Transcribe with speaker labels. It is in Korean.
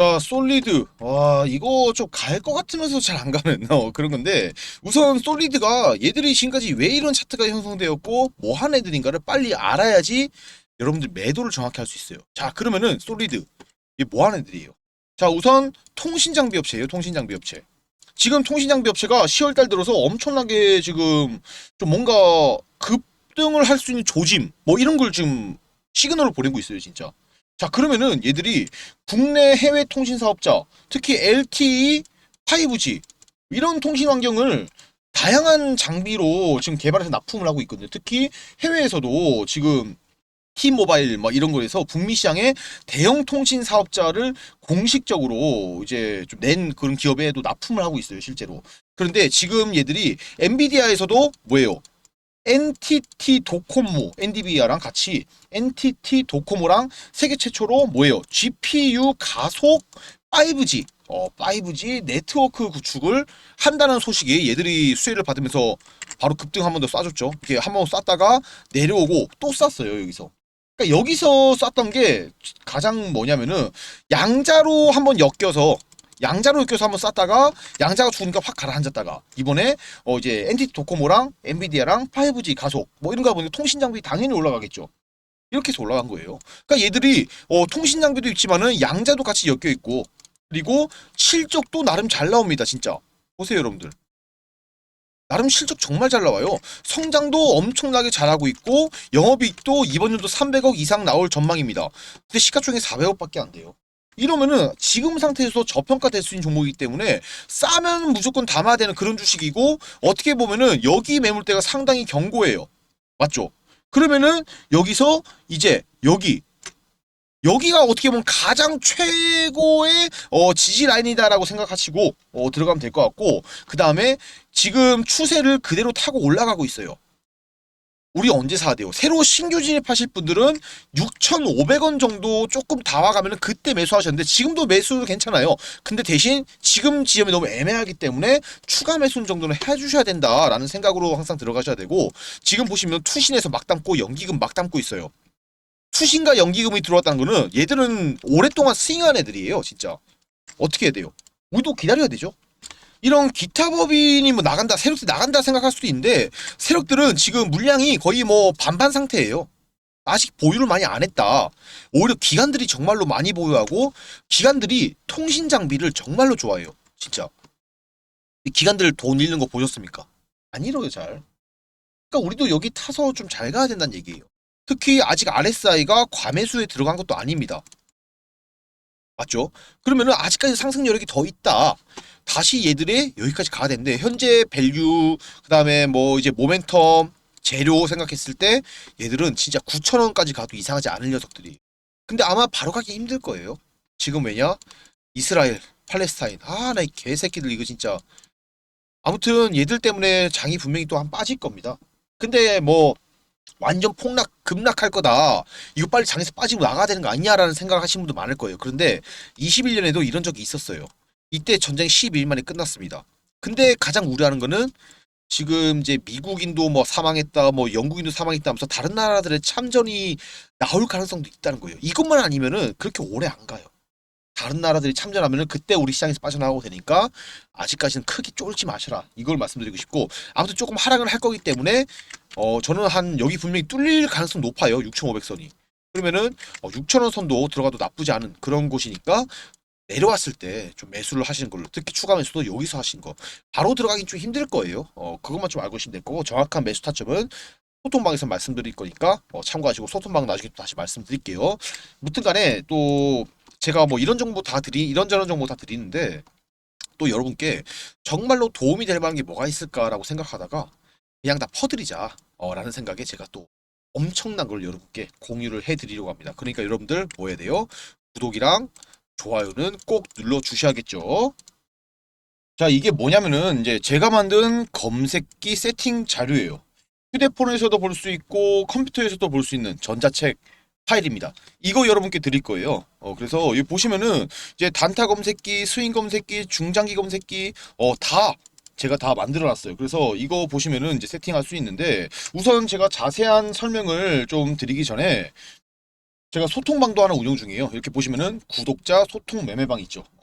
Speaker 1: 자, 솔리드. 와, 이거 좀 갈 것 같으면서 잘 안 가는 어, 그런 건데 우선 솔리드가 얘들이 지금까지 왜 이런 차트가 형성되었고 뭐 하는 애들인가를 빨리 알아야지 여러분들 매도를 정확히 할 수 있어요. 자, 그러면은 솔리드 이게 뭐 하는 애들이에요? 자, 우선 통신 장비 업체예요. 통신 장비 업체. 지금 통신 장비 업체가 10월 달 들어서 엄청나게 지금 좀 뭔가 급등을 할 수 있는 조짐 뭐 이런 걸 지금 시그널을 보내고 있어요, 진짜. 자, 그러면은 얘들이 국내 해외 통신 사업자, 특히 LTE, 5G 이런 통신 환경을 다양한 장비로 지금 개발해서 납품을 하고 있거든요. 특히 해외에서도 지금 T모바일 막 이런 거에서 북미 시장에 대형 통신 사업자를 공식적으로 이제 좀 낸 그런 기업에도 납품을 하고 있어요, 실제로. 그런데 지금 얘들이 엔비디아에서도 뭐예요? NTT 도코모, NDVR랑 같이 NTT 도코모랑 세계 최초로 뭐예요? GPU 가속 5G, 어, 5G 네트워크 구축을 한다는 소식에 얘들이 수혜를 받으면서 바로 급등 한 번 더 쏴줬죠. 이렇게 한 번 쐈다가 내려오고 또 쐈어요, 여기서. 그러니까 여기서 쐈던 게 가장 뭐냐면은 양자로 한번 엮여서 양자로 엮여서 한번 쐈다가 양자가 죽으니까 확 가라앉았다가 이번에 어 이제 NTT 도코모랑 엔비디아랑 5G 가속 뭐 이런 거 보니까 통신 장비 당연히 올라가겠죠. 이렇게 해서 올라간 거예요. 그러니까 얘들이 어 통신 장비도 있지만은 양자도 같이 엮여 있고 그리고 실적도 나름 잘 나옵니다, 진짜. 보세요, 여러분들. 나름 실적 정말 잘 나와요. 성장도 엄청나게 잘하고 있고 영업이익도 이번 연도 300억 이상 나올 전망입니다. 근데 시가총액 400억밖에 안 돼요. 이러면은 지금 상태에서 저평가될 수 있는 종목이기 때문에 싸면 무조건 담아야 되는 그런 주식이고 어떻게 보면은 여기 매물대가 상당히 견고해요. 맞죠? 그러면은 여기서 이제 여기 여기가 어떻게 보면 가장 최고의 어, 지지 라인이다라고 생각하시고 어, 들어가면 될 것 같고 그 다음에 지금 추세를 그대로 타고 올라가고 있어요. 우리 언제 사야 돼요? 새로 신규 진입하실 분들은 6,500원 정도 조금 다 와가면 그때 매수하셨는데 지금도 매수 괜찮아요. 근데 대신 지금 지점이 너무 애매하기 때문에 추가 매수 정도는 해주셔야 된다라는 생각으로 항상 들어가셔야 되고 지금 보시면 투신에서 막 담고 연기금 막 담고 있어요. 투신과 연기금이 들어왔다는 거는 얘들은 오랫동안 스윙한 애들이에요, 진짜. 어떻게 해야 돼요? 우리도 기다려야 되죠. 이런 기타 법인이 뭐 나간다, 세력들 나간다 생각할 수도 있는데 세력들은 지금 물량이 거의 뭐 반반 상태예요. 아직 보유를 많이 안 했다. 오히려 기관들이 정말로 많이 보유하고 기관들이 통신 장비를 정말로 좋아해요. 진짜. 이 기관들 돈 잃는 거 보셨습니까? 안 잃어요, 잘. 그러니까 우리도 여기 타서 좀 잘 가야 된다는 얘기예요. 특히 아직 RSI가 과매수에 들어간 것도 아닙니다. 맞죠? 그러면은 아직까지 상승 여력이 더 있다. 다시 얘들이 여기까지 가야 되는데 현재 밸류 그다음에 뭐 이제 모멘텀 재료 생각했을 때 얘들은 진짜 9,000원까지 가도 이상하지 않을 녀석들이. 근데 아마 바로 가기 힘들 거예요. 지금 왜냐? 이스라엘, 팔레스타인. 아, 나 이 개새끼들 이거 진짜. 아무튼 얘들 때문에 장이 분명히 또 한 빠질 겁니다. 근데 뭐 완전 폭락 급락할 거다. 이거 빨리 장에서 빠지고 나가야 되는 거 아니냐라는 생각을 하시는 분도 많을 거예요. 그런데 21년에도 이런 적이 있었어요. 이때 전쟁이 12일 만에 끝났습니다. 근데 가장 우려하는 거는 지금 이제 미국인도 뭐 사망했다, 뭐 영국인도 사망했다 하면서 다른 나라들의 참전이 나올 가능성도 있다는 거예요. 이것만 아니면은 그렇게 오래 안 가요. 다른 나라들이 참전하면은 그때 우리 시장에서 빠져나가고 되니까 아직까지는 크게 쫄지 마셔라. 이걸 말씀드리고 싶고 아무튼 조금 하락을 할 거기 때문에 어 저는 한 여기 분명히 뚫릴 가능성 높아요. 6,500선이. 그러면은 어, 6,000원 선도 들어가도 나쁘지 않은 그런 곳이니까 내려왔을 때 좀 매수를 하시는 걸로 특히 추가 매수도 여기서 하신 거 바로 들어가긴 좀 힘들 거예요. 어 그것만 좀 알고 계시면 될 거고 정확한 매수 타점은 소통방에서 말씀드릴 거니까 어, 참고하시고 소통방 나중에 또 다시 말씀드릴게요. 무튼간에 또 제가 뭐 이런 정보 다 드리 이런저런 정보 다 드리는데 또 여러분께 정말로 도움이 될 만한 게 뭐가 있을까라고 생각하다가 그냥 다 퍼드리자 어, 라는 생각에 제가 또 엄청난 걸 여러분께 공유를 해드리려고 합니다. 그러니까 여러분들 뭐 해야 돼요? 구독이랑 좋아요는 꼭 눌러 주셔야겠죠. 자, 이게 뭐냐면은 이제 제가 만든 검색기 세팅 자료예요. 휴대폰에서도 볼 수 있고 컴퓨터에서도 볼 수 있는 전자책 파일입니다. 이거 여러분께 드릴 거예요. 어, 그래서 여기 보시면은 이제 단타 검색기, 스윙 검색기, 중장기 검색기, 어, 다 제가 다 만들어 놨어요. 그래서 이거 보시면은 이제 세팅할 수 있는데 우선 제가 자세한 설명을 좀 드리기 전에 제가 소통방도 하나 운영 중이에요. 이렇게 보시면은 구독자 소통 매매방 있죠.